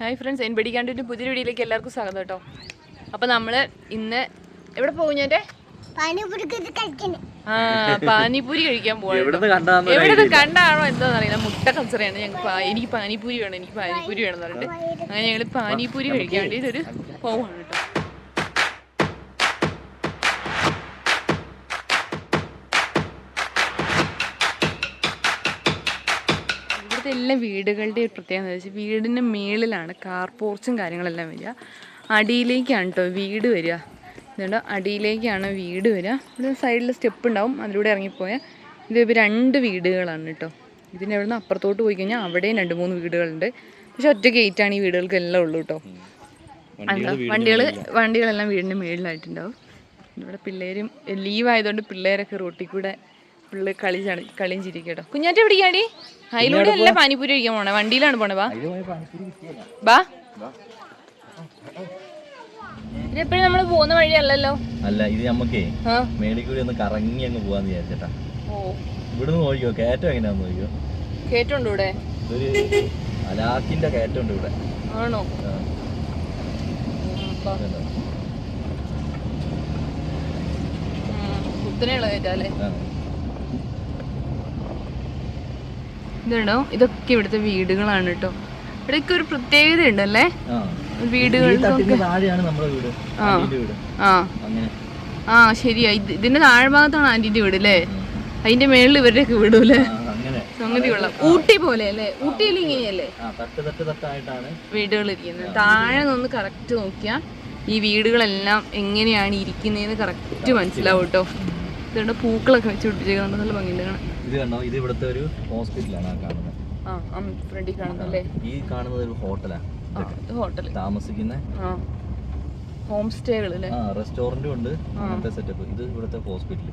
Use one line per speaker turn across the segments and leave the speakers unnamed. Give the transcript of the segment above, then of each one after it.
Hi friends N പിടിക്കാണ്ടിന്റെ പുതിയ വീഡിയോയിലേക്ക് എല്ലാവർക്കും സ്വാഗതം കേട്ടോ. അപ്പോൾ നമ്മൾ ഇന്ന് എവിടെ പോകും ഞാൻ ആ പാനിപൂരി കഴിക്കാൻ പോകണം എവിടെ കണ്ടാണോ എന്താണെന്ന് അറിയില്ല. മുട്ട കച്ചറയാണ് ഞങ്ങൾക്ക് എനിക്ക് പാനിപൂരി വേണം എനിക്ക് പാനിപൂരി വേണം എന്ന് പറഞ്ഞിട്ട്. അങ്ങനെ ഞങ്ങൾ പാനിപൂരി കഴിക്കാൻ വേണ്ടി ഇതൊരു പോവാണ് എല്ലാ വീടുകളുടെ ഒരു പ്രത്യേകത എന്ന് വെച്ചാൽ വീടിന്റെ മേളിലാണ് കാർ പോർച്ചും കാര്യങ്ങളെല്ലാം വരിക. അടിയിലേക്കാണ് കേട്ടോ വീട് വരിക. ഇതുകൊണ്ട് അടിയിലേക്കാണ് വീട് വരിക. ഇവിടെ സൈഡിൽ സ്റ്റെപ്പ് ഉണ്ടാവും. അതിലൂടെ ഇറങ്ങിപ്പോയാൽ ഇത് ഇപ്പോൾ രണ്ട് വീടുകളാണ് കേട്ടോ ഇതിന്റെ അവിടെ നിന്ന് അപ്പുറത്തോട്ട് പോയി കഴിഞ്ഞാൽ അവിടെയും രണ്ട് മൂന്ന് വീടുകളുണ്ട്. പക്ഷെ ഒറ്റ ഗേറ്റാണ് ഈ വീടുകൾക്ക് എല്ലാം ഉള്ളൂ കേട്ടോ എന്താ? വണ്ടികൾ വണ്ടികളെല്ലാം വീടിന്റെ മേളിലായിട്ടുണ്ടാവും. ഇവിടെ പിള്ളേരും ലീവ് ആയതുകൊണ്ട് പിള്ളേരൊക്കെ റോട്ടിൽ കൂടെ പിള്ളേർ കളി കളിയും ചിരിക്കട്ടോ. കേട്ടോ കുഞ്ഞാറ്റ പിടിക്കാടി അതിലൂടെ അല്ല പാനിപ്പൂരി കഴിക്കാൻ പോണേ? വണ്ടിയിലാണ് പോണേ വാ ബാ. ഇതെപ്പോഴും നമ്മൾ പോകുന്ന വഴിയല്ലല്ലോ
അല്ല ഇത് മേളിൽ കൂടി ഒന്ന് കറങ്ങി അങ്ങ് പോവാന്ന് വിചാരിച്ചേട്ടാ.
ഓ.
ഇവിടുന്ന് നോക്കിയോ കയറ്റം എങ്ങനെയാന്ന് നോക്കിയോ
ഇവിടെ?
ഒരു അലാക്കിന്റെ ഇവിടെ.
ആണോ? ബാ. കുത്തനെയുള്ള കയറ്റാല്ലേ ഇതുണ്ടോ? ഇതൊക്കെ ഇവിടുത്തെ വീടുകളാണ് കേട്ടോ ഇവിടെ ഒരു പ്രത്യേകത ഉണ്ടല്ലേ?
ആ.
ആ. ശരിയാ. ഇതിന്റെ ഇതിന്റെ താഴ്ഭാഗത്താണ് ആന്റിന്റെ വീട് അല്ലേ അതിന്റെ മേളിൽ ഇവരുടെയൊക്കെ
ഒക്കെ അങ്ങനെ.
സംഗതി കൊള്ളാം. ഊട്ടി പോലെ അല്ലേ ഊട്ടിയിൽ ഇങ്ങനെയല്ലേ? വീടുകൾ ഇരിക്കുന്നത്. താഴെ നിന്ന് കറക്റ്റ് നോക്കിയാൽ ഈ വീടുകളെല്ലാം എങ്ങനെയാണ് ഇരിക്കുന്നതെന്ന് കറക്റ്റ് മനസ്സിലാവും കേട്ടോ ഇതുകൊണ്ട് പൂക്കളൊക്കെ വെച്ച് പിടിപ്പിച്ചേക്കുന്നുണ്ട് നല്ല ഭംഗിയുണ്ട്. കാണാൻ
ഇത് കണ്ടോ? ഇത് ഇവിടുത്തെ ഒരു ഹോസ്പിറ്റലാണ് ആ കാണുന്നത്.
ആ ഫ്രണ്ടിൽ കാണുന്നല്ലേ
ഈ കാണുന്നത് ഒരു ഹോട്ടലാ
ആ ഇത് ഹോട്ടൽ.
താമസിക്കുന്ന
ഹോം സ്റ്റേകൾ
ആ റെസ്റ്റോറന്റും ഉണ്ട്. അങ്ങനത്തെ സെറ്റപ്പ്. ഇത് ഇവിടുത്തെ ഹോസ്പിറ്റൽ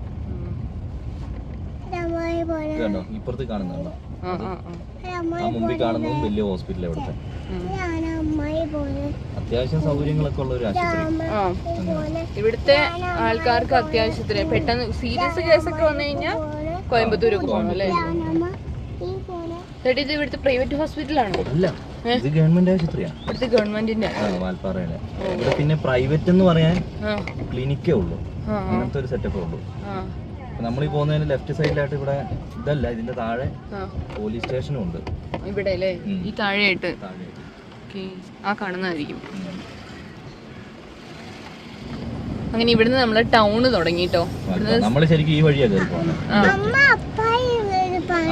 കണ്ടോ? ഇപ്പുറത്ത് കാണുന്നുണ്ടോ?
ആ
മുമ്പിൽ കാണുന്നതും വലിയ ഹോസ്പിറ്റൽ ഇവിടുത്തെ. അത്യാവശ്യം സൗകര്യങ്ങളൊക്കെ ഉള്ള ഒരു ആശുപത്രി.
ആ. ഇവിടുത്തെ ആൾക്കാർക്ക് അത്യാവശ്യത്തിന്. പെട്ടെന്ന് സീരിയസ് കേസൊക്കെ വന്നു കഴിഞ്ഞാൽ കോയമ്പത്തൂരൊക്കെ പോകണം അല്ലേ? ചേട്ടാ ഇത് ഇവിടുത്തെ പ്രൈവറ്റ് ഹോസ്പിറ്റലാണോ
അല്ല ഇത് ഗവൺമെന്റ് ആശുപത്രിയാണ്.
ഇവിടുത്തെ ഗവൺമെന്റിന്റെ.
ആ വാൽപ്പാറയിലെ ഇവിടെ പിന്നെ പ്രൈവറ്റ് എന്ന് പറയാൻ ക്ലിനിക്കേ ഉള്ളൂ. അങ്ങനത്തെ ഒരു സെറ്റപ്പേ ഉള്ളൂ. നമ്മൾ ഈ പോകുന്നതിന് ലെഫ്റ്റ് സൈഡിലായിട്ട് ഇവിടെ ഇതല്ല ഇതിന്റെ താഴെ പോലീസ് സ്റ്റേഷനും ഉണ്ട്.
ഇവിടെ അല്ലേ. ഈ താഴെയായിട്ട്. ആ കാണുന്നതായിരിക്കും. അങ്ങനെ ഇവിടുന്ന് നമ്മൾ ടൗണ് തുടങ്ങിട്ടോ.
വാൽപ്പാറ. നമ്മൾ ശരിക്കും ഈ വഴിയാ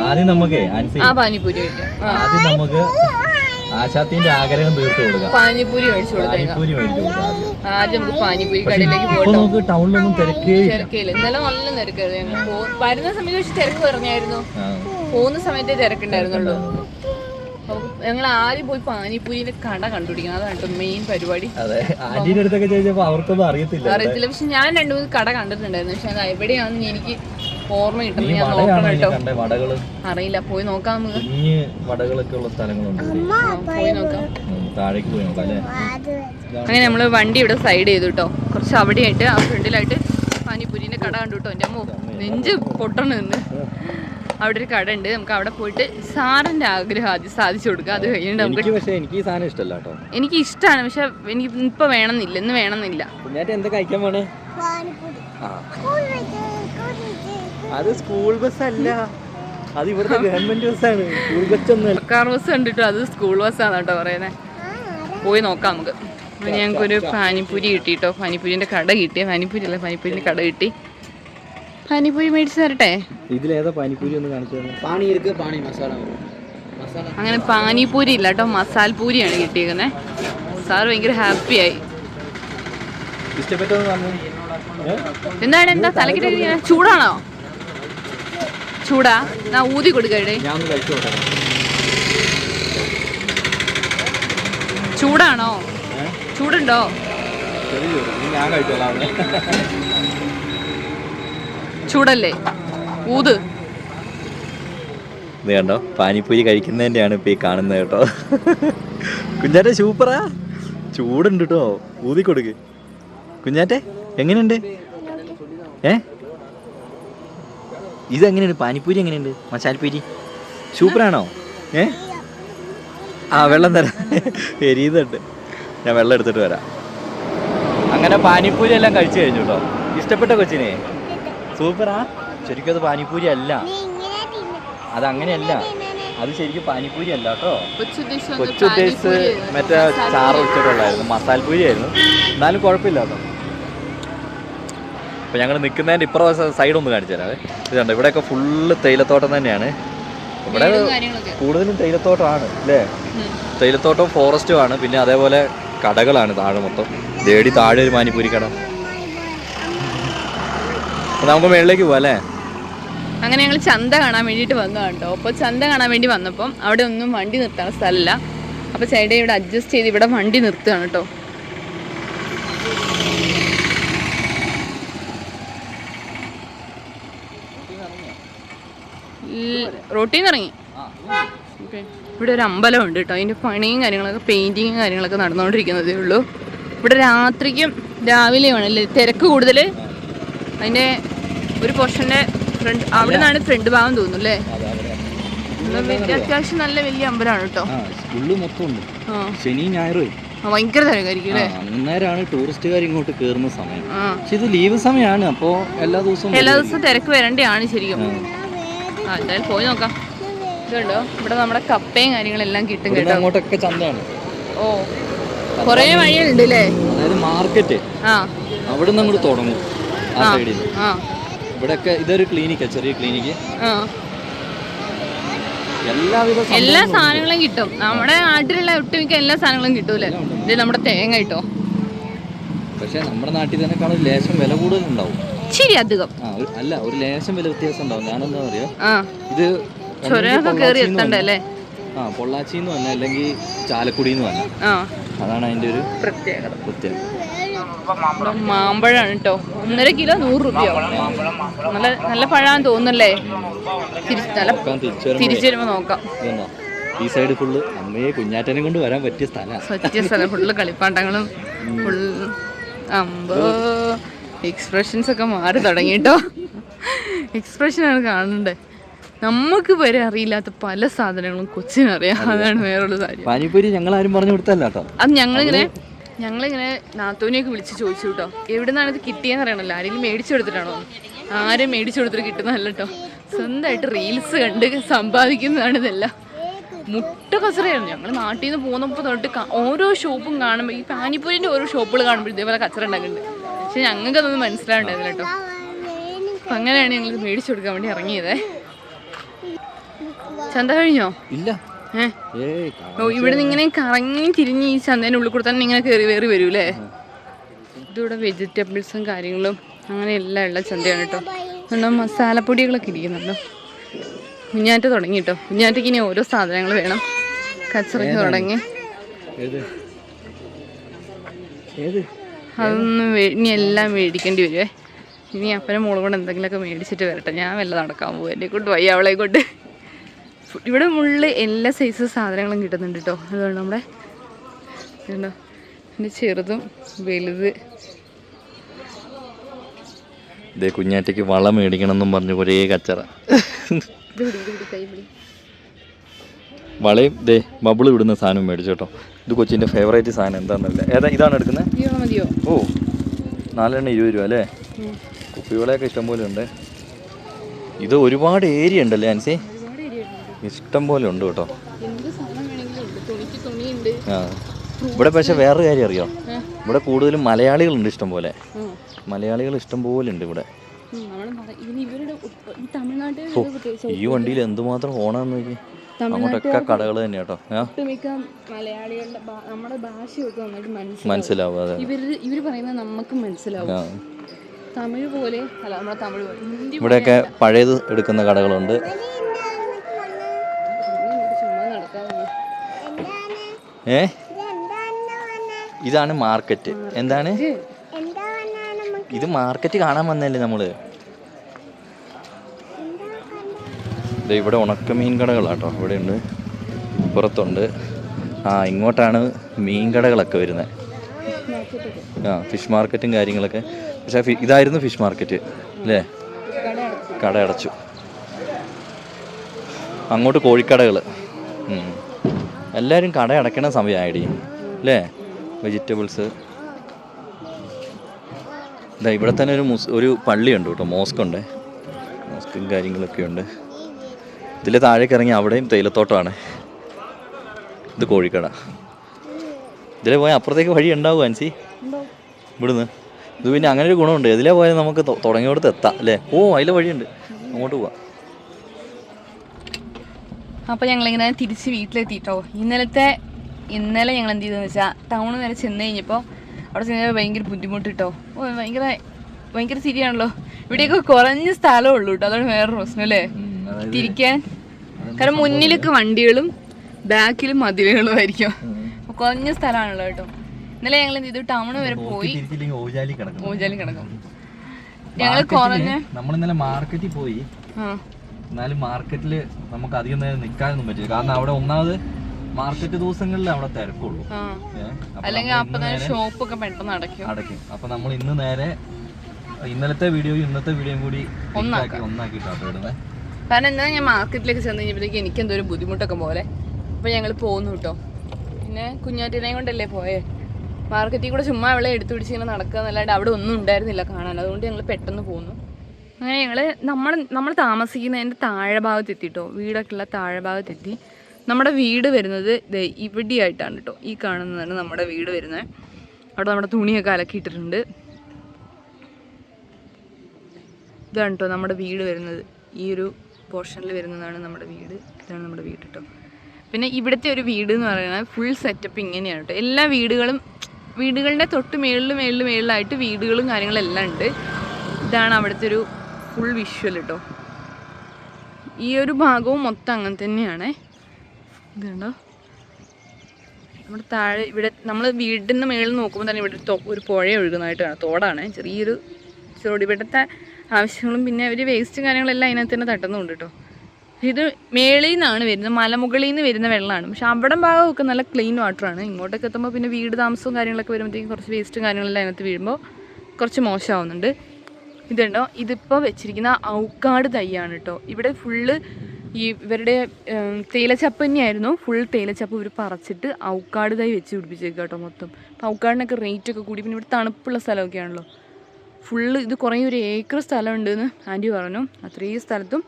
ആദ്യം നമുക്ക്
ആ പാനിപ്പൂരി
ആദ്യം നമുക്ക് ആശാത്തിന്റെ ആഗ്രഹം തീർത്തു കൊടുക്കാം.
പാനിപ്പൂരി മേടിച്ചു
പാനിപ്പൂരി മേടിച്ചു കൊടുക്കാം. ആദ്യം.
നമുക്ക് പാനിപ്പൂരി കടയിലേക്ക് പോകട്ടോ
നമുക്ക് ടൗണിലൊന്നും തിരക്കേ ഇല്ല.
തിരക്കില്ല ഇന്നലെ നല്ല തിരക്കായിരുന്നു ഞങ്ങൾ. വരുന്ന സമയത്ത് പക്ഷെ തിരക്ക് പറഞ്ഞായിരുന്നു പോകുന്ന സമയത്തെ തിരക്കുണ്ടായിരുന്നുള്ളൂ. ഞങ്ങൾ ആദ്യം പോയി പാനിപ്പൂരിന്റെ കട കണ്ടുപിടിക്കണം? അതാണ് കേട്ടോ മെയിൻ പരിപാടി.
അതെ ആന്റിന്റെ അടുത്തൊക്കെ ചോദിച്ചപ്പോ അവർക്കൊന്നും അറിയത്തില്ല
അറിയത്തില്ല. പക്ഷെ ഞാൻ രണ്ടു മൂന്ന് കട കണ്ടിട്ടുണ്ടായിരുന്നു. പക്ഷെ അത് എവിടെയാണെന്ന് എനിക്ക് ഓർമ്മ കിട്ടുന്നു ഞാൻ നോക്കണം കേട്ടോ അറിയില്ല. പോയി നോക്കാം
കുഞ്ഞ് വടകളൊക്കെ ഉള്ള സ്ഥലങ്ങളുണ്ട്.
പോയി നോക്കാം.
താഴേക്ക് പോയി നോക്കാം അല്ലേ?
അങ്ങനെ നമ്മൾ വണ്ടി ഇവിടെ സൈഡ് ചെയ്തു കേട്ടോ കുറച്ച് അവിടെയായിട്ട് ആ ഫ്രണ്ടിലായിട്ട് പാനിപ്പൂരിന്റെ കട കണ്ടു കേട്ടോ എന്റെ അമ്മ നെഞ്ച് പൊട്ടണ നിന്ന്. അവിടെ ഒരു കട ഉണ്ട് നമുക്ക് അവിടെ പോയിട്ട് സാറിന്റെ ആഗ്രഹം ആദ്യം സാധിച്ചു കൊടുക്കുക. അത് കഴിഞ്ഞിട്ട് നമുക്ക്
എനിക്ക് പക്ഷേ എനിക്ക് ഈ സാധനം ഇഷ്ടമല്ല കേട്ടോ.
എനിക്ക് ഇഷ്ടമാണ് പക്ഷെ എനിക്ക് ഇപ്പൊ വേണമെന്നില്ല. ഇന്ന് വേണമെന്നില്ല.
കുഞ്ഞാറ്റ് എന്താ കഴിക്കാൻ പോണേ? അത് സ്കൂൾ ബസ് അല്ല. അത് ഇവിടുത്തെ ഗവൺമെന്റ് ബസ്സാണ് സ്കൂൾ ബസ് ഒന്നും
സർക്കാർ ബസ് കണ്ടിട്ട് അത് സ്കൂൾ ബസ്സാണ് കേട്ടോ പറയുന്നത് പോയി നോക്കാം നമുക്ക്. ഞങ്ങൾക്കൊരു പാനിപ്പൂരി കിട്ടിട്ടോ പാനിപ്പൂരിന്റെ കട കിട്ടി. പാനിപ്പൂരി അല്ല പാനിപ്പൂരിന്റെ കട കിട്ടി. പാനിപൂരി മേടിച്ചു തരട്ടെ?
ഇതിലേതാ പാനിപൂരി ഒന്ന് കാണിച്ചു തന്നെ?
പാണി ഇരിക്ക് പാണി മസാല മസാല
അങ്ങനെ പാനിപൂരി ഇല്ല കേട്ടോ മസാൽ പൂരിയാണ് കിട്ടിയിരിക്കുന്നത് സാർ ഭയങ്കര
ഹാപ്പിയായി
എന്താണ് എന്താ തലക്കിട്ട് ചൂടാണോ? ചൂടാ.
ഞാൻ ഊതി കൊടുക്കട്ടെ
ചൂടാണോ? ചൂടുണ്ടോ?
ഞാൻ കഴിച്ചോളാം
ചൂടല്ലേ? ഊത്.
ഇത് കണ്ടോ? പാനിപ്പൂരി കഴിക്കുന്നതിന്റെയാണ് ഇപ്പൊ ഈ കാണുന്നത് കേട്ടോ. കുഞ്ഞാറ്റെ സൂപ്പറാ. ചൂടുണ്ട് കേട്ടോ ഊതി കൊടുക്ക്. കുഞ്ഞാറ്റെ എങ്ങനെയുണ്ട്? ഏ? ഇതെങ്ങനെയുണ്ട്? പാനിപ്പൂരി എങ്ങനെയുണ്ട്? മസാലപ്പൂരി? സൂപ്പറാണോ? ഏ? ആ വെള്ളം തരാം. എരിയുന്നുണ്ട്. ഞാൻ വെള്ളം എടുത്തിട്ട് വരാം. അങ്ങനെ പാനിപ്പൂരി എല്ലാം കഴിച്ചു കഴിഞ്ഞു കേട്ടോ ഇഷ്ടപ്പെട്ട കൊച്ചിനെ? സൂപ്പറാ. ശരിക്കും അത് പാനിപ്പൂരി അല്ല.
നീ ഇങ്ങനെ തിന്നു.
അത് അങ്ങനെയല്ല അത് ശരിക്കും പാനിപ്പൂരി അല്ല കേട്ടോ.
കൊച്ചു
ഡേസ് മറ്റേ ചാറ് വെച്ചിട്ടുള്ളായിരുന്നു മസാലപ്പൂരി ആയിരുന്നു എന്നാലും കുഴപ്പമില്ല കേട്ടോ. അപ്പോൾ ഞങ്ങൾ നിൽക്കുന്നതിന്റെ ഇപ്പുറം സൈഡ് ഒന്ന് കാണിച്ചു തരാവേ. ഇത് ഇവിടെ ഇവിടെയൊക്കെ ഫുള്ള് തേയിലത്തോട്ടം തന്നെയാണ്. ഇവിടെ കൂടുതലും തേയിലത്തോട്ടമാണ് അല്ലേ? തേയിലത്തോട്ടം ഫോറസ്റ്റും ആണ്. പിന്നെ അതേപോലെ കടകളാണ് താഴെ മൊത്തം. ദേടി താഴെ ഒരു മാനിപ്പൂരി കട നമുക്ക് മേളിലേക്ക് പോവാം അല്ലേ?
അങ്ങനെ ഞങ്ങൾ ചന്ത കാണാൻ വേണ്ടിട്ട് വന്നതാണ് കേട്ടോ അപ്പോൾ ചന്ത കാണാൻ വേണ്ടി വന്നപ്പം അവിടെ ഒന്നും വണ്ടി നിർത്താൻ സ്ഥലമില്ല. അപ്പോൾ ചേട്ടൻ ഇവിടെ അഡ്ജസ്റ്റ് ചെയ്ത് ഇവിടെ വണ്ടി നിർത്തുകയാണ് കേട്ടോ. റോട്ടിൽ നിന്ന് ഇറങ്ങി? ഓക്കെ. ഇവിടെ ഒരു അമ്പലം ഉണ്ട് കേട്ടോ. അതിന്റെ പണിയും കാര്യങ്ങളൊക്കെ പെയിന്റിങ്ങും കാര്യങ്ങളൊക്കെ നടന്നുകൊണ്ടിരിക്കുന്നതേ ഉള്ളൂ. ഇവിടെ രാത്രിക്കും രാവിലെയുമാണ് അല്ലേ? തിരക്ക് കൂടുതൽ അതിന്റെ ഒരു പോർഷന്റെ ഫ്രണ്ട് അവിടെ നിന്നാണ് ഫ്രണ്ട് ഭാഗം തോന്നുന്നു അല്ലേ? അത്യാവശ്യം നല്ല വലിയ അമ്പലമാണ് കേട്ടോ.
സ്കൂളിൽ മൊത്തം ഉണ്ട് ശനി ഞായറും
ഭയങ്കര തിരക്കായിരിക്കും
അന്നേരമാണ് ടൂറിസ്റ്റുകാർ ഇങ്ങോട്ട് കയറുന്ന സമയം. പക്ഷെ ഇത് ലീവ് സമയമാണ് അപ്പോൾ എല്ലാ ദിവസവും
എല്ലാ ദിവസവും തിരക്ക് വരേണ്ടതാണ് ശരിക്കും. ആ. എന്തായാലും പോയി നോക്കാം. ഇതുണ്ടോ? ഇവിടെ നമ്മുടെ കപ്പയും കാര്യങ്ങളെല്ലാം കിട്ടും
അങ്ങോട്ടൊക്കെ ചന്തയാണ്.
ഓ. കുറേ വഴികളുണ്ട് അല്ലേ?
അതായത് മാർക്കറ്റ്.
ആ.
അവിടെ നിന്ന് അങ്ങോട്ട് തുടങ്ങും. ആ സൈഡിൽ.
ആ.
ഇവിടെയൊക്കെ ഇതൊരു ക്ലിനിക്കാ ചെറിയ ക്ലിനിക്ക് എല്ലാവിധ
എല്ലാ സാധനങ്ങളും കിട്ടും. നമ്മുടെ നാട്ടിലുള്ള ഒട്ടുമിക്ക എല്ലാ സാധനങ്ങളും കിട്ടൂലേ ഇത് നമ്മുടെ തേങ്ങ കിട്ടോ?
പക്ഷെ നമ്മുടെ നാട്ടിൽ തന്നെ ഒരു ലേശം വില കൂടുതലുണ്ടാവും
ശരി അധികം.
അല്ല ഒരു ലേശം വില വ്യത്യാസം ഉണ്ടാവും. ഞാനെന്താ പറയാ? ഇത് വന്ന- ആ പൊള്ളാച്ചിന്ന് വന്ന അല്ലെങ്കിൽ ചാലക്കുടിന്ന് വന്ന അതാണ് അതിന്റെ ഒരു
പ്രത്യേകത.
പ്രത്യേകത.
മാമ്പഴമാണ് കേട്ടോ ഒന്നര കിലോ നൂറ് രൂപയോ നല്ല നല്ല പഴാന്ന് തോന്നുന്നല്ലേ? തിരിച്ചു വരുമ്പോ നോക്കാം?
ഈ സൈഡ് ഫുള്ള് അമ്മയെ കുഞ്ഞാറ്റനെ കൊണ്ട് വരാൻ പറ്റിയ സ്ഥലമാണ്
സത്യ സ്ഥലം. ഫുള്ള് കളിപ്പാട്ടങ്ങളും ഫുൾ അമ്പോ എക്സ്പ്രഷൻസ് ഒക്കെ മാറി തുടങ്ങി കേട്ടോ എക്സ്പ്രഷനാണ് കാണണ്ടേ. നമുക്ക് വരെ അറിയില്ലാത്ത പല സാധനങ്ങളും കൊച്ചിനറിയാം. അതാണ് വേറൊരു കാര്യം.
പാനിപ്പൂരി ഞങ്ങൾ ആരും പറഞ്ഞു കൊടുത്തല്ലോ
അത് ഞങ്ങളിങ്ങനെ ഞങ്ങളിങ്ങനെ നാത്തോനെയൊക്കെ വിളിച്ച് ചോദിച്ചു കേട്ടോ എവിടെ നിന്നാണ് ഇത് കിട്ടിയെന്ന് അറിയണല്ലോ. ആരെങ്കിലും മേടിച്ചു കൊടുത്തിട്ടാണോ? ആരും മേടിച്ചു കൊടുത്തിട്ട് കിട്ടുന്നതല്ല കേട്ടോ സ്വന്തമായിട്ട് റീൽസ് കണ്ട് സമ്പാദിക്കുന്നതാണ് ഇതെല്ലാം. മുട്ട കച്ചറയാണ് ഞങ്ങൾ നാട്ടിൽ നിന്ന് പോകുന്നപ്പോൾ തൊട്ട് ഓരോ ഷോപ്പും കാണുമ്പോൾ ഈ പാനിപ്പൂരിന്റെ ഓരോ ഷോപ്പുകൾ കാണുമ്പോൾ ഇതേപോലെ കച്ചറ ഉണ്ടാക്കുന്നുണ്ട്. പക്ഷെ ഞങ്ങൾക്ക് അതൊന്നും മനസ്സിലാവുണ്ടായിരുന്നില്ല കേട്ടോ അപ്പം അങ്ങനെയാണ് ഞങ്ങൾ മേടിച്ചു കൊടുക്കാൻ വേണ്ടി ഇറങ്ങിയത്. ചന്ത കഴിഞ്ഞോ?
ഇല്ല.
ഓ ഇവിടെ നിന്ന് ഇങ്ങനെ കറങ്ങി തിരിഞ്ഞ് ഈ ചന്തേന്റെ ഉള്ളിൽ കൂടെ തന്നെ ഇങ്ങനെ കയറി കയറി വരൂലേ ഇതിവിടെ വെജിറ്റബിൾസും കാര്യങ്ങളും അങ്ങനെ എല്ലാം ഉള്ള ചന്തയാണ് കേട്ടോ. എന്നാ മസാലപ്പൊടികളൊക്കെ ഇരിക്കുന്നുണ്ടോ. കുഞ്ഞാറ്റ തുടങ്ങി കേട്ടോ. കുഞ്ഞാറ്റയ്ക്ക് ഇനി ഓരോ സാധനങ്ങൾ വേണം. കച്ചറയ്ക്ക് തുടങ്ങി. അതൊന്നും ഇനി എല്ലാം മേടിക്കേണ്ടി വരുവേ. ഇനി അപ്പനും മോളും കൂടെ എന്തെങ്കിലുമൊക്കെ മേടിച്ചിട്ട് വരട്ടെ. ഞാൻ വല്ല നടക്കാൻ പോകും എന്നെ കൊണ്ട് വയ്യ അവളെ കൊണ്ട്. ഇവിടെ മുകളിൽ എല്ലാ സൈസ് സാധനങ്ങളും കിട്ടുന്നുണ്ട് കേട്ടോ അതുകൊണ്ട് നമ്മുടെ കണ്ടോ പിന്നെ ചെറുതും വലുത്.
ഇതേ കുഞ്ഞാറ്റയ്ക്ക് വളം മേടിക്കണം എന്നും പറഞ്ഞു ഒരേ കച്ചറ. വളയും ദേ ബബിൾ വിടുന്ന സാധനം മേടിച്ചു കേട്ടോ ഇത് കൊച്ചിന്റെ ഫേവറേറ്റ് സാധനം എന്താണെന്നല്ല ഏതാ ഇതാണ് എടുക്കുന്നത്? ഓ നാലെണ്ണം ഇരുപത് രൂപ അല്ലേ?
കുപ്പി
കുപ്പികളെയൊക്കെ ഇഷ്ടം പോലെ ഉണ്ട്. ഇത് ഒരുപാട് ഏരിയ ഉണ്ടല്ലേ ആൻസി ഇഷ്ടം പോലെ ഉണ്ട് കേട്ടോ. ആ. ഇവിടെ പക്ഷെ വേറൊരു കാര്യം അറിയോ? ഇവിടെ കൂടുതലും മലയാളികളുണ്ട് ഇഷ്ടം പോലെ. മലയാളികൾ ഇഷ്ടം പോലെ ഉണ്ട് ഇവിടെ.
ഈ
വണ്ടിയിൽ എന്തുമാത്രം ഓണാന്ന് നോക്കി അങ്ങോട്ടൊക്കെ കടകൾ തന്നെ കേട്ടോ.
നമ്മുടെ ഭാഷയൊക്കെ നന്നായിട്ട് മനസ്സിലാവും.
മനസ്സിലാവും അതെ.
ഇവർ ഇവർ പറയുന്നത് നമുക്ക് മനസ്സിലാവും. തമിഴ് പോലെ അല്ല നമ്മുടെ തമിഴ് പോലെ.
ഇവിടെയൊക്കെ പഴയത് എടുക്കുന്ന കടകളുണ്ട്
പോലെ ഇങ്ങോട്ട് ചുമ്മാ നടക്കാൻ വന്നു.
ഏ? ഇതാണ് മാർക്കറ്റ്. എന്താണ്?
ഇത്
മാർക്കറ്റ് കാണാൻ വന്നല്ലേ നമ്മൾ? ഇവിടെ ഉണക്കമീൻ കടകളാട്ടോ ഇവിടെ ഉണ്ട് പുറത്തുണ്ട് ആ ഇങ്ങോട്ടാണ് മീൻ കടകളൊക്കെ വരുന്നത് ആ ഫിഷ് മാർക്കറ്റും കാര്യങ്ങളൊക്കെ. പക്ഷേ ഇതായിരുന്നു ഫിഷ് മാർക്കറ്റ് അല്ലേ.
കട അടച്ചു
അങ്ങോട്ട് കോഴിക്കടകൾ എല്ലാവരും കട അടയ്ക്കണ സമയമായിടി അല്ലേ? വെജിറ്റബിൾസ് ഇതാ ഇവിടെ തന്നെ ഒരു മുസ് ഒരു പള്ളിയുണ്ട് കേട്ടോ മോസ്ക് ഉണ്ട് മോസ്കും കാര്യങ്ങളൊക്കെ ഉണ്ട്. ഇതിൽ താഴേക്ക് ഇറങ്ങി അവിടെയും തേയിലത്തോട്ടമാണ്. ഇത് കോഴിക്കട. ഇതിലെ പോയാൽ അപ്പുറത്തേക്ക് വഴി ഉണ്ടാവും അൻസി? ഇവിടുന്ന്. ഇത് പിന്നെ അങ്ങനെ ഒരു ഗുണമുണ്ട്. ഇതിലെ പോയാൽ നമുക്ക് തുടങ്ങിയോടത്ത് എത്താം അല്ലേ? ഓ അതിലെ വഴിയുണ്ട്. അങ്ങോട്ട് പോവാം.
അപ്പോൾ ഞങ്ങളിങ്ങനെ തിരിച്ച് വീട്ടിലെത്തിയിട്ടോ ഇന്നലത്തെ ഇന്നലെ ഞങ്ങൾ എന്ത് ചെയ്തെന്ന് വെച്ചാൽ ടൗൺ വരെ ചെന്ന് കഴിഞ്ഞപ്പോൾ അവിടെ ചെന്ന് ഭയങ്കര ബുദ്ധിമുട്ട് കേട്ടോ ഓ ഭയങ്കര ഭയങ്കര ശരിയാണല്ലോ ഇവിടെയൊക്കെ കുറഞ്ഞ സ്ഥലമേ ഉള്ളൂ കേട്ടോ അതാണ് വേറെ പ്രശ്നം അല്ലേ? തിരിക്കാൻ. കാരണം മുന്നിലൊക്കെ വണ്ടികളും ബാക്കിലും മതിലുകളും ആയിരിക്കും. കുറഞ്ഞ സ്ഥലമാണല്ലോ കേട്ടോ ഇന്നലെ ഞങ്ങൾ എന്ത് ചെയ്തു ടൗൺ വരെ പോയി
ഓജാലി
കിടക്കും ഞങ്ങൾ കുറഞ്ഞ
നമ്മൾ ഇന്നലെ മാർക്കറ്റിൽ പോയി.
ആ.
എന്നാലും മാർക്കറ്റിൽ നമുക്ക് അധികം നേരം നിൽക്കാനൊന്നും പറ്റില്ല. കാരണം അവിടെ ഒന്നാമത് മാർക്കറ്റ് ദിവസങ്ങളിൽ അവിടെ തിരക്കുള്ളൂ.
അല്ലെങ്കിൽ ഷോപ്പൊക്കെ പെട്ടെന്ന് അടയ്ക്കും.
അടയ്ക്കും. അപ്പൊ നമ്മൾ ഇന്ന് നേരെ ഇന്നലത്തെ വീഡിയോയും ഇന്നത്തെ വീഡിയോയും കൂടി
ഒന്നാക്കാം.
ഒന്നാക്കി ഒന്നാക്കിയിട്ടാണ് ഇടുന്നത്
കാരണം എന്നാ ഞാൻ മാർക്കറ്റിലേക്ക് ചെന്ന് കഴിഞ്ഞപ്പോഴത്തേക്ക് എനിക്ക് എന്തോ ഒരു ബുദ്ധിമുട്ടൊക്കെ പോലെ. അപ്പൊ ഞങ്ങൾ പോകുന്നു കേട്ടോ പിന്നെ കുഞ്ഞാറ്റിനെയും കൊണ്ടല്ലേ പോയേ? മാർക്കറ്റിൽ കൂടെ ചുമ്മാ അവളെ എടുത്തു പിടിച്ച് ഇങ്ങനെ നടക്കുക എന്നല്ലാണ്ട് അവിടെ ഒന്നും ഉണ്ടായിരുന്നില്ല കാണാൻ. അതുകൊണ്ട് ഞങ്ങൾ പെട്ടെന്ന് പോന്നു. അങ്ങനെ ഞങ്ങൾ നമ്മൾ നമ്മൾ താമസിക്കുന്നതിന്റെ താഴെ ഭാഗത്ത് എത്തിട്ടോ വീടൊക്കെ ഉള്ള താഴെ ഭാഗത്ത് എത്തി നമ്മുടെ വീട് വരുന്നത് ഇവിടെയായിട്ടാണ് കേട്ടോ ഈ കാണുന്നതാണ് നമ്മുടെ വീട് വരുന്നത് അവിടെ നമ്മുടെ തുണിയൊക്കെ അലക്കിയിട്ടിട്ടുണ്ട്. ഇതാണ് കേട്ടോ നമ്മുടെ വീട് വരുന്നത്. ഈ ഒരു പോർഷനിൽ വരുന്നതാണ് നമ്മുടെ വീട്. ഇതാണ് നമ്മുടെ വീട് കേട്ടോ പിന്നെ ഇവിടുത്തെ ഒരു വീട് എന്ന് പറയുന്നത് ഫുൾ സെറ്റപ്പ് ഇങ്ങനെയാണ് കേട്ടോ എല്ലാ വീടുകളും വീടുകളുടെ തൊട്ട് മേളിൽ മേളിൽ മേളിലായിട്ട് വീടുകളും കാര്യങ്ങളും എല്ലാം ഉണ്ട്. ഇതാണ് അവിടുത്തെ ഒരു ഫുൾ വിഷ്വൽ കേട്ടോ ഈ ഒരു ഭാഗവും മൊത്തം അങ്ങനെ തന്നെയാണേ. ഇതുണ്ടോ? നമ്മുടെ താഴെ ഇവിടെ നമ്മൾ വീടിന് മേളിൽ നോക്കുമ്പോൾ തന്നെ ഇവിടെ ഒരു പുഴ ഒഴുകുന്നതായിട്ട് കാണാം. തോടാണ്. ചെറിയൊരു ചെറുടി ഇവിടുത്തെ ആവശ്യങ്ങളും പിന്നെ ഒരു വേസ്റ്റും കാര്യങ്ങളെല്ലാം അതിനകത്ത് തന്നെ തട്ടുന്നുണ്ട് കേട്ടോ ഇത് മേളിൽ നിന്നാണ് വരുന്നത്. മലമുകളിൽ നിന്ന് വരുന്ന വെള്ളമാണ്. പക്ഷെ അവിടെ ഭാഗമൊക്കെ നല്ല ക്ലീൻ വാട്ടറാണ് ഇങ്ങോട്ടൊക്കെ എത്തുമ്പോൾ പിന്നെ വീട് താമസവും കാര്യങ്ങളൊക്കെ വരുമ്പോഴത്തേക്കും കുറച്ച് വേസ്റ്റും കാര്യങ്ങളെല്ലാം അതിനകത്ത് വീഴുമ്പോൾ കുറച്ച് മോശമാവുന്നുണ്ട്. ഇതുണ്ടോ? ഇതിപ്പോൾ വെച്ചിരിക്കുന്ന ഔക്കാട് തൈയാണ് കേട്ടോ ഇവിടെ ഫുള്ള് ഈ ഇവരുടെ തേയിലച്ചപ്പ് തന്നെയായിരുന്നു. ഫുൾ തേയിലച്ചപ്പ് ഇവർ പറിച്ചിട്ട് ഔക്കാട് തൈ വെച്ച് പിടിപ്പിച്ചേക്കുക കേട്ടോ മൊത്തം. അപ്പോൾ ഔക്കാടിനൊക്കെ റേറ്റ് ഒക്കെ കൂടി. പിന്നെ ഇവിടെ തണുപ്പുള്ള സ്ഥലമൊക്കെ ആണല്ലോ. ഫുള്ള് ഇത് കുറേ ഒരു ഏക്കർ സ്ഥലമുണ്ടെന്ന് ആന്റി പറഞ്ഞു. അത്രയും സ്ഥലത്തും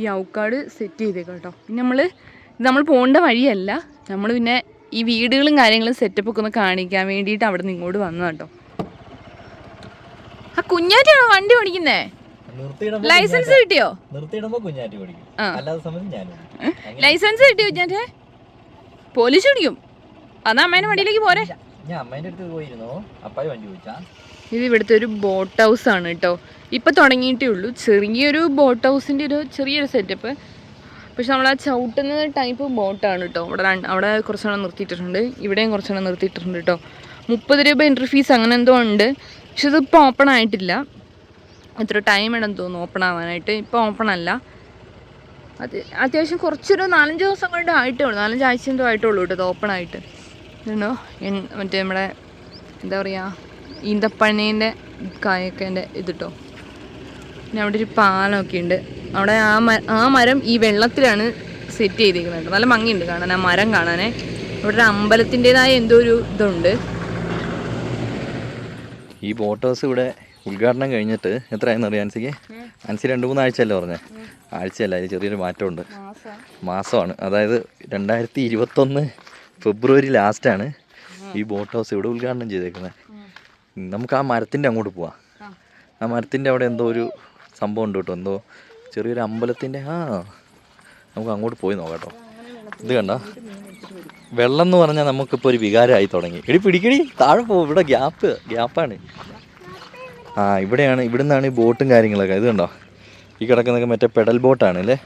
ഈ ഔക്കാട് സെറ്റ് ചെയ്തേക്കാം കേട്ടോ പിന്നെ നമ്മൾ ഇത് നമ്മൾ പോകേണ്ട വഴിയല്ല. നമ്മൾ പിന്നെ ഈ വീടുകളും കാര്യങ്ങളും സെറ്റപ്പൊക്കെ ഒന്ന് കാണിക്കാൻ വേണ്ടിയിട്ട് അവിടെ നിന്ന് ഇങ്ങോട്ട് വന്നതാണ് കേട്ടോ ആ കുഞ്ഞാറ്റാണോ വണ്ടി ഓടിക്കുന്നേ? ലൈസൻസ് കിട്ടിയോ?
നിർത്തിയിടുമ്പോ കുഞ്ഞാറ്റി പഠിക്കും അല്ലാതെ സമയത്ത് ഞാനും
ലൈസൻസ് കിട്ടിയോ കുഞ്ഞാറ്റെ? പോലീസ് ഓടിക്കും. അതാ അമ്മേനെ വണ്ടിയിലേക്ക് പോരെ.
ഞാൻ അമ്മേന്റെ അടുത്ത് പോയിരുന്നു. അപ്പായി വണ്ടി ചോദിച്ചാ
ഇത് ഇവിടുത്തെ ഒരു ബോട്ട് ഹൗസ് ആണ് കേട്ടോ ഇപ്പം തുടങ്ങിയിട്ടേ ഉള്ളൂ. ചെറിയൊരു ബോട്ട് ഹൗസിന്റെ ഒരു ചെറിയൊരു സെറ്റപ്പ് പക്ഷെ നമ്മൾ ആ ചവിട്ടുന്ന ടൈപ്പ് ബോട്ടാണ് കേട്ടോ അവിടെ അവിടെ കുറച്ചെണ്ണം നിർത്തിയിട്ടുണ്ട് ഇവിടെയും കുറച്ചെണ്ണം നിർത്തിയിട്ടുണ്ട് കേട്ടോ മുപ്പത് രൂപ എൻട്രി ഫീസ് അങ്ങനെ എന്തോ ഉണ്ട്. പക്ഷെ ഇതിപ്പോൾ ഓപ്പൺ ആയിട്ടില്ല. എത്ര ടൈം വേണം തോന്നുന്നു ഓപ്പൺ ആവാനായിട്ട്. ഇപ്പോൾ ഓപ്പൺ അല്ല. അത് അത്യാവശ്യം കുറച്ചൊരു നാലഞ്ച് ദിവസം കൊണ്ട് ആയിട്ടേ ഉള്ളൂ. നാലഞ്ച് ആഴ്ച എന്തോ ആയിട്ടേ ഉള്ളൂ കേട്ടോ ഓപ്പൺ ആയിട്ട്. ഇതുണ്ടോ? മറ്റേ നമ്മുടെ എന്താ പറയുക ഈന്തപ്പണീന്റെ കായൊക്കെ എന്റെ ഇതിട്ടോ പിന്നെ അവിടെ ഒരു പാലമൊക്കെ ഉണ്ട്. അവിടെ ആ ആ മരം ഈ വെള്ളത്തിലാണ് സെറ്റ് ചെയ്തിരിക്കുന്നത്. നല്ല ഭംഗിയുണ്ട് കാണാൻ ആ മരം കാണാനേ. അവിടെ ഒരു അമ്പലത്തിന്റെതായ എന്തോ ഒരു ഇതുണ്ട്.
ഈ ബോട്ട് ഹൗസ് ഇവിടെ ഉദ്ഘാടനം കഴിഞ്ഞിട്ട് എത്രയായെന്ന് അറിയാം അൻസിക്ക്? അൻസി രണ്ട് മൂന്ന് ആഴ്ചയല്ലേ പറഞ്ഞേ? ആഴ്ചയല്ല അതിൽ ചെറിയൊരു മാറ്റമുണ്ട്. മാസമാണ്. അതായത് രണ്ടായിരത്തി ഇരുപത്തൊന്ന് ഫെബ്രുവരി ലാസ്റ്റാണ് ഈ ബോട്ട് ഹൗസ് ഇവിടെ ഉദ്ഘാടനം ചെയ്തേക്കുന്നത്. നമുക്ക് ആ മരത്തിന്റെ അങ്ങോട്ട് പോവാം. ആ. മരത്തിന്റെ അവിടെ എന്തോ ഒരു സംഭവം ഉണ്ട് കേട്ടോ എന്തോ ചെറിയൊരു അമ്പലത്തിന്റെ ആ. നമുക്ക് അങ്ങോട്ട് പോയി നോക്കാം കേട്ടോ. ഇത് കണ്ട? വെള്ളം എന്ന് പറഞ്ഞാൽ നമുക്കിപ്പോൾ ഒരു വികാരമായി തുടങ്ങി. എടി പിടിക്കടി താഴെ പോകും ഇവിടെ ഗ്യാപ്പ് ഗ്യാപ്പാണ്. ആ ഇവിടെയാണ് ഇവിടെ നിന്നാണ് ഈ ബോട്ടും കാര്യങ്ങളൊക്കെ. ഇത് കണ്ടോ? ഈ കിടക്കുന്നതൊക്കെ മറ്റേ പെഡൽ ബോട്ടാണ് അല്ലേ?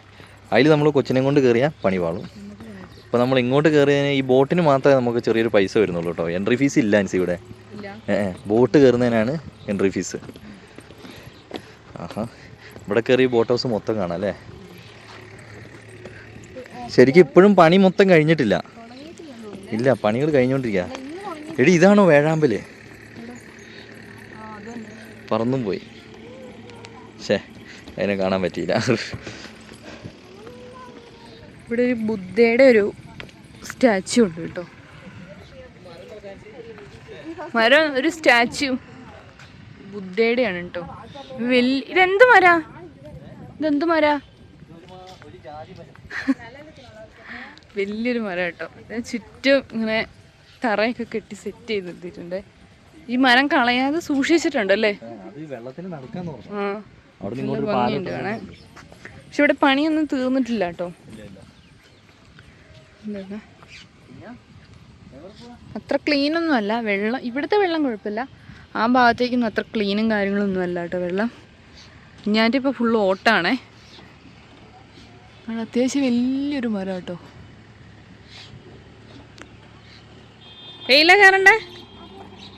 അതിൽ നമ്മൾ കൊച്ചിനെ കൊണ്ട് കയറിയാൽ പണി പാളും. അപ്പോൾ നമ്മൾ ഇങ്ങോട്ട് കയറിയതിന് ഈ ബോട്ടിന് മാത്രമേ നമുക്ക് ചെറിയൊരു പൈസ വരുന്നുള്ളൂ കേട്ടോ. എൻട്രി ഫീസ് ഇല്ല അൻസി ഇവിടെ. ഏ, ബോട്ട് കയറുന്നതിനാണ് എൻട്രി ഫീസ്. ആഹാ. ഇവിടെ കയറി ബോട്ട് ഹൗസ് മൊത്തം കാണാം അല്ലേ? ശരിക്കും ഇപ്പോഴും പണി മൊത്തം കഴിഞ്ഞിട്ടില്ല. ഇല്ല പണികൾ കഴിഞ്ഞോണ്ടിരിക്കുക എടി ഇതാണോ വേഴാമ്പൽ? പറന്നും പോയി. ശേ അതിനെ കാണാൻ പറ്റിയില്ല.
ഇവിടെ ഒരു ബുദ്ധയുടെ ഒരു സ്റ്റാച്ചു ഉണ്ട് കേട്ടോ. മരം ഒരു സ്റ്റാച്ചു. ബുദ്ധയുടെയാണ് കേട്ടോ. വലിയ ഇതെന്ത് മര? ഇതെന്ത് മരാ? വലിയൊരു മരം കേട്ടോ ചുറ്റും ഇങ്ങനെ തറയൊക്കെ കെട്ടി സെറ്റ് ചെയ്ത് നിർത്തിയിട്ടുണ്ട് ഈ മരം കളയാതെ സൂക്ഷിച്ചിട്ടുണ്ട്
അല്ലേ
ഭംഗിയുണ്ട് പക്ഷെ ഇവിടെ പണിയൊന്നും തീർന്നിട്ടില്ല കേട്ടോ? അത്ര ക്ലീൻ ഒന്നും അല്ല. വെള്ളം ഇവിടുത്തെ വെള്ളം കുഴപ്പമില്ല. ആ ഭാഗത്തേക്കൊന്നും അത്ര ക്ലീനും കാര്യങ്ങളൊന്നും അല്ല കേട്ടോ വെള്ളം. ഞാന്റെ ഇപ്പോൾ ഫുള്ള് ഓട്ടാണേ അത്യാവശ്യം വലിയൊരു മരം കേട്ടോ. വെയില കയറണ്ടേ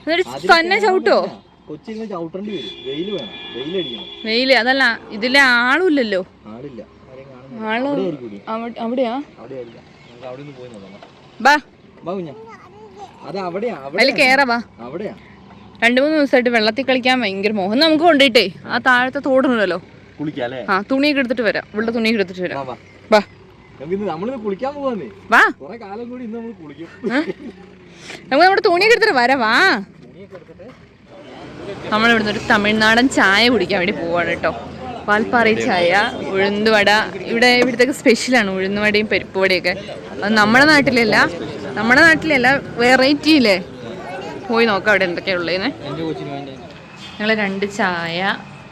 എന്നിട്ട് തന്നെ ചവിട്ടോ?
കൊച്ചിങ്ങനെ ചവിട്ടേണ്ടി വരും. വെയിൽ വേണം. വെയിലടിക്കണം
വെയിൽ അതല്ല ഇതിലെ ആളുമില്ലല്ലോ
ആളില്ല.
ആൾ അവിടെയാ? ബാ
അത് അവിടെയാ
അതിൽ
അവിടെ
കേറാ ബാ
അവിടെയാ.
രണ്ടു മൂന്ന് ദിവസമായിട്ട് വെള്ളത്തിൽ കളിക്കാൻ ഭയങ്കര മോഹം. നമുക്ക് കൊണ്ടിട്ടേ ആ താഴത്തെ തോടുണ്ടല്ലോ. ആ തുണിയൊക്കെ എടുത്തിട്ട് വരാം. ഇവിടെ തുണിയൊക്കെ എടുത്തിട്ട് വരാം.
വാ നമ്മളിന്ന് കുളിക്കാൻ പോവാന്നേ.
വാ.
കുറെ കാലം കൂടി ഇന്ന് നമ്മൾ കുളിക്കും.
നമുക്ക് നമ്മുടെ തുണിയൊക്കെ എടുത്തിട്ട് വരവാ നമ്മളിവിടുന്ന് ഒരു തമിഴ്നാടൻ ചായ കുടിക്കാൻ വേണ്ടി പോവാണ് കേട്ടോ. വാൽപ്പാറ ചായ ഉഴുന്നുവട. ഇവിടെ ഇവിടുത്തെ സ്പെഷ്യലാണ് ഉഴുന്നുവടയും പരിപ്പുവടയൊക്കെ അത് നമ്മുടെ നാട്ടിലല്ല നമ്മുടെ നാട്ടിലല്ല വെറൈറ്റി ഇല്ലേ പോയി നോക്കാം അവിടെ എന്തൊക്കെയാ ഉള്ളതെന്ന്
എന്റെ കൊച്ചിന് വേണ്ടി
ഞങ്ങൾ രണ്ട് ചായ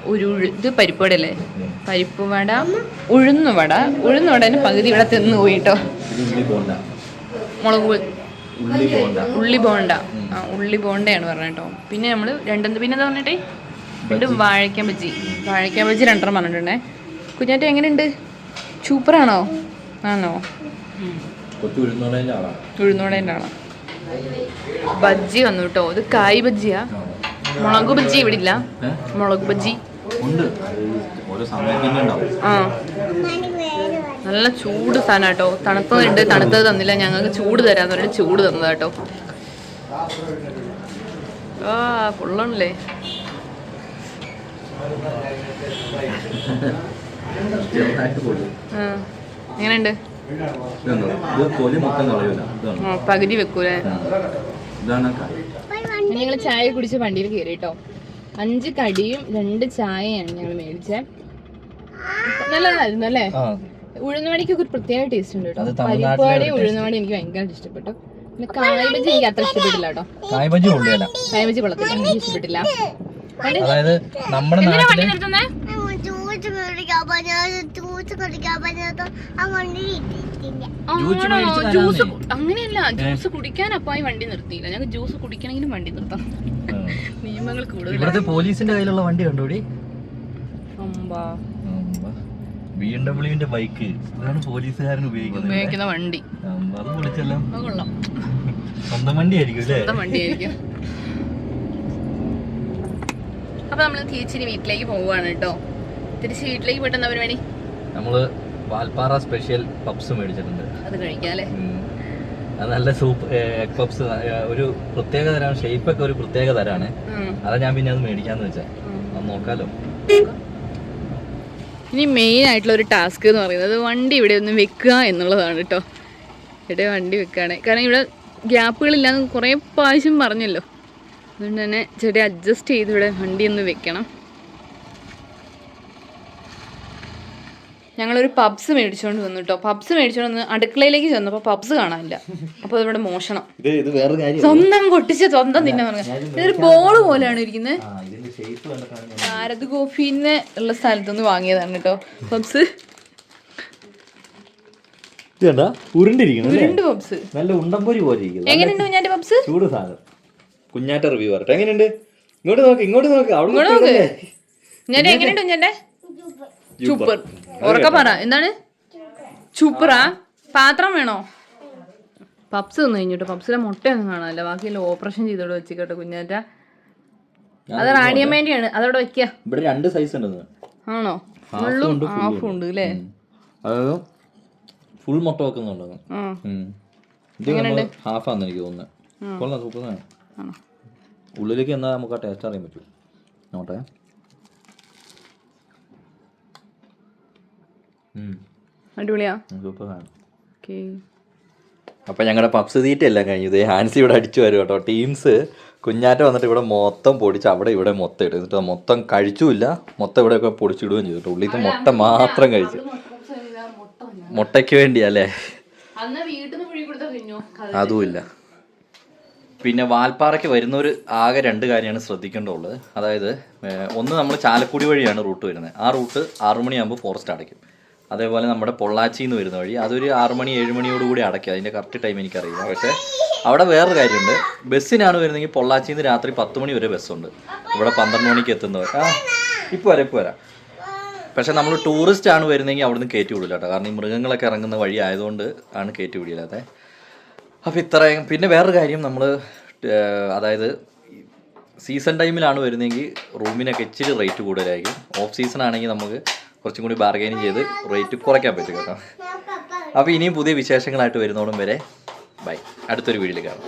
ഒരു ഇത് പരിപ്പുവട അല്ലേ പരിപ്പുവട ഉഴുന്നുവട. ഉഴുന്നുവടേന്റെ പകുതി ഇവിടെ തിന്ന് പോയിട്ടോ മുളക്
ഉള്ളി ബോണ്ട.
ഉള്ളി ബോണ്ട. ആ ഉള്ളി ബോണ്ടയാണ് പറഞ്ഞത് കേട്ടോ. പിന്നെ നമ്മൾ രണ്ടെന്ന് പിന്നെ എന്താ പറഞ്ഞിട്ടേ വീണ്ടും വാഴയ്ക്കാൻ ബജ്ജി. വാഴയ്ക്കാൻ ബജ്ജി രണ്ടെണ്ണം പറഞ്ഞിട്ടുണ്ടേ. കുഞ്ഞാറ്റ എങ്ങനെയുണ്ട്? സൂപ്പറാണോ ആണോ?
ഉഴുന്നോടേന്റെ ആളാ.
ബജ്ജി വന്നു കേട്ടോ. ഇത് കായ് ബജ്ജിയാ. മുളക് ബജ്ജി ഇവിടെ ഇല്ല. മുളക് ബജ്ജി. ആ. നല്ല ചൂട് സാധനം കേട്ടോ തണുത്തതുണ്ട്. തണുത്തത് തന്നില്ല. ഞങ്ങൾക്ക് ചൂട് തരാന്ന് പറഞ്ഞിട്ട് ചൂട് തന്നത് കേട്ടോ ആ ആ എങ്ങനെയുണ്ട്? പകുതി വെക്കൂലേ? ഞങ്ങൾ ചായ കുടിച്ച് വണ്ടിയിൽ കയറി കേട്ടോ അഞ്ച് കടിയും രണ്ട് ചായയാണ് ഞങ്ങൾ മേടിച്ചേ. നല്ലതായിരുന്നു അല്ലേ? ഉഴുന്നുവടിക്കൊക്കെ ഒരു പ്രത്യേക ടേസ്റ്റ് ഉണ്ട് കേട്ടോ. പരിപ്പുവടി ഉഴുന്നുവടി എനിക്ക് ഭയങ്കര ഇഷ്ടപ്പെട്ടു. പിന്നെ കായ് എനിക്ക് അത്ര ഇഷ്ടപ്പെട്ടില്ല കേട്ടോ.
കായ് ബജ്ജി കൊള്ളിയല്ല
കായ് കൊള്ളത്തില്ല. എനിക്ക് ഇഷ്ടപ്പെട്ടില്ല.
അതായത് നമ്മുടെ
നാട്ടിൽ ജ്യൂസ്
അങ്ങനെയല്ല. ജ്യൂസ് കുടിക്കാൻ അപ്പായി വണ്ടി നിർത്തിയില്ല. ഞങ്ങൾക്ക് ജ്യൂസ് കുടിക്കണമെങ്കിലും വണ്ടി നിർത്താം. നിയമങ്ങൾ കൂടുതൽ
പോലീസിന്റെ കയ്യിലുള്ള വണ്ടി കണ്ടോടി?
അമ്പാ.
ബി എം ഡബ്ല്യുവിന്റെ ബൈക്ക് അതാണ് പോലീസുകാരൻ ഉപയോഗിക്കുന്നത്.
ഉപയോഗിക്കുന്ന വണ്ടി.
അത് വിളിച്ചല്ലോ
കൊള്ളാം.
സ്വന്തം വണ്ടി ആയിരിക്കും അല്ലേ?
സ്വന്തം വണ്ടിയായിരിക്കും. അപ്പൊ നമ്മൾ തിരിച്ചിനി വീട്ടിലേക്ക് പോവുകയാണ് കേട്ടോ. തിരിച്ച് വീട്ടിലേക്ക് പോയിട്ട് എന്താ പരിപാടി?
നമ്മൾ വാൽപ്പാറ സ്പെഷ്യൽ പപ്സ് മേടിച്ചിട്ടുണ്ട്.
അത് കഴിക്കാം അല്ലേ?
നല്ല സൂപ്പ് എഗ് പപ്സ് ഒരു പ്രത്യേക തരാണ് ഷേപ്പൊക്കെ ഒരു പ്രത്യേക തരാണ്. അതാ ഞാൻ പിന്നെ അത് മേടിക്കാന്ന് വെച്ചാ.
ഉം.
അത് നോക്കാലോ.
ഇനി മെയിൻ ആയിട്ടുള്ള ഒരു ടാസ്ക് എന്ന് പറയുന്നത് വണ്ടി ഇവിടെ ഒന്ന് വെക്കുക എന്നുള്ളതാണ് കേട്ടോ. ഇവിടെ വണ്ടി വെക്കുകയാണ്. കാരണം ഇവിടെ ഗ്യാപ്പുകളില്ലാന്ന് കുറേ പ്രാവശ്യം പറഞ്ഞല്ലോ. അതുകൊണ്ട് തന്നെ ചെടി അഡ്ജസ്റ്റ് ചെയ്ത് ഇവിടെ വണ്ടി ഒന്ന് വെക്കണം. ഞങ്ങളൊരു പബ്സ് മേടിച്ചുകൊണ്ട് വന്നു കേട്ടോ പബ്സ് മേടിച്ചുകൊണ്ട് വന്ന് അടുക്കളയിലേക്ക് ചെന്നപ്പോൾ പബ്സ് കാണാനില്ല. അപ്പോൾ ഇവിടെ മോഷണം. സ്വന്തം പൊട്ടിച്ച് സ്വന്തം തിന്നാൻ പറഞ്ഞു ഇതൊരു ബോൾ പോലെയാണ് ഇരിക്കുന്നത്
ആ ഇതിന്റെ ഷേപ്പ് കണ്ടിട്ടാണ് ഞാൻ
ഭാരത് കോഫിന്ന് ഉള്ള സ്ഥലത്തുനിന്ന് വാങ്ങിയതാണ് കേട്ടോ പബ്സ്
ഇത് കണ്ടാ? ഉരുണ്ടിരിക്കുന്നു അല്ലേ?
രണ്ട് പബ്സ്
നല്ല ഉണ്ടംപൊരി പോലെ ഇരിക്കുന്നു.
എങ്ങനെയുണ്ട് പബ്സ്
ചൂട് സാധനം. കുഞ്ഞാറ്റ റിവ്യൂ പറട്ടെ എങ്ങനെയുണ്ട്? ഇങ്ങോട്ട് നോക്ക് ഇങ്ങോട്ട് നോക്ക്. അവിടെ
എങ്ങനെയുണ്ട് കുഞ്ഞാന്റെ സൂപ്പർ ഉറക്ക പറ എന്താണ്? സൂപ്പറാ പാത്രം വേണോ? പപ്സ് ഒന്ന് കഴിഞ്ഞിട്ട്. പപ്സിലെ മുട്ടയൊന്നും കാണാനില്ല ബാക്കിയെല്ലാം ഓപ്പറേഷൻ ചെയ്തോട് വെച്ചിക്കട്ടെ കുഞ്ഞാറ്റ. അത് റാണിയമ്മേന്റെയാണ് അതവിടെ വെക്കുക
ഇവിടെ രണ്ട് സൈസ് ഉണ്ടെന്ന്
ആണോ? ഫുള്ളും ഹാഫും ഉണ്ട്. അല്ലേ?
അതായത് ഫുൾ മുട്ട വെക്കുന്നുണ്ടെന്ന്. ഇത് നമ്മൾ ഹാഫാന്ന് എനിക്ക് തോന്നുന്നത് കൊള്ളാം സൂപ്പറാണ്
ആണോ.
ഉള്ളിലേക്ക് എന്നാൽ നമുക്ക് ആ ടേസ്റ്റ് അറിയാൻ പറ്റും. നോട്ടെ
അടിപൊളിയാ?
സൂപ്പറാണ്
ഓക്കെ.
ഞങ്ങളുടെ പപ്സ് തീറ്റ എല്ലാം കഴിഞ്ഞു? ഇതേ ഹാൻസി ഇവിടെ അടിച്ചു വരും കേട്ടോ. ടീംസ് കുഞ്ഞാറ്റ വന്നിട്ട് ഇവിടെ മൊത്തം പൊടിച്ച് അവിടെ ഇവിടെ മൊത്തം ഇടും. എന്നിട്ട് മൊത്തം കഴിച്ചുമില്ല മൊത്തം ഇവിടെയൊക്കെ പൊടിച്ചിടുകയും ചെയ്തു ഉള്ളിൽ മൊത്തം മുട്ട മാത്രം കഴിച്ചു. മുട്ടയ്ക്ക് വേണ്ടിയല്ലേ?
അന്ന് വീട്ടിൽ നിന്ന് പുഴി കൊടുത്താൽ തിന്നോ
അതുമില്ല പിന്നെ വാൽപ്പാറയ്ക്ക് വരുന്നവർ ആകെ രണ്ട് കാര്യമാണ് ശ്രദ്ധിക്കേണ്ടതുള്ളത് അതായത് ഒന്ന് നമ്മൾ ചാലക്കുടി വഴിയാണ് റൂട്ട് വരുന്നത്. ആ റൂട്ട് ആറുമണിയാകുമ്പോൾ ഫോറസ്റ്റ് അടയ്ക്കും. അതേപോലെ നമ്മുടെ പൊള്ളാച്ചിയിൽ നിന്ന് വരുന്ന വഴി അതൊരു ആറു മണി ഏഴ് മണിയോട് കൂടി അടയ്ക്കുക അതിന്റെ കറക്റ്റ് ടൈം എനിക്കറിയില്ല. പക്ഷേ അവിടെ വേറൊരു കാര്യമുണ്ട്. ബസ്സിനാണ് വരുന്നതെങ്കിൽ പൊള്ളാച്ചിയിൽ നിന്ന് രാത്രി പത്ത് മണി വരെ ബസ്സുണ്ട്. ഇവിടെ പന്ത്രണ്ട് മണിക്ക് എത്തുന്നവർ. ആ ഇപ്പോൾ വരാം ഇപ്പോൾ വരാം. പക്ഷെ നമ്മൾ ടൂറിസ്റ്റ് ആണ് വരുന്നതെങ്കിൽ അവിടുന്ന് കയറ്റി വിടില്ല കേട്ടോ. കാരണം ഈ മൃഗങ്ങളൊക്കെ ഇറങ്ങുന്ന വഴി ആയതുകൊണ്ട് ആണ് കയറ്റി വിടില്ലാതെ. അപ്പോൾ ഇത്രയും. പിന്നെ വേറൊരു കാര്യം നമ്മൾ അതായത് സീസൺ ടൈമിലാണ് വരുന്നതെങ്കിൽ റൂമിനൊക്കെ ഇച്ചിരി റേറ്റ് കൂടുതലായിരിക്കും. ഓഫ് സീസൺ ആണെങ്കിൽ നമുക്ക് കുറച്ചും കൂടി ബാർഗൈനിങ് ചെയ്ത് റേറ്റ് കുറയ്ക്കാൻ പറ്റും കേട്ടോ. അപ്പോൾ ഇനിയും പുതിയ വിശേഷങ്ങളായിട്ട് വരുന്നോടും വരെ ബൈ അടുത്തൊരു വീഡിയോയിൽ കാണാം.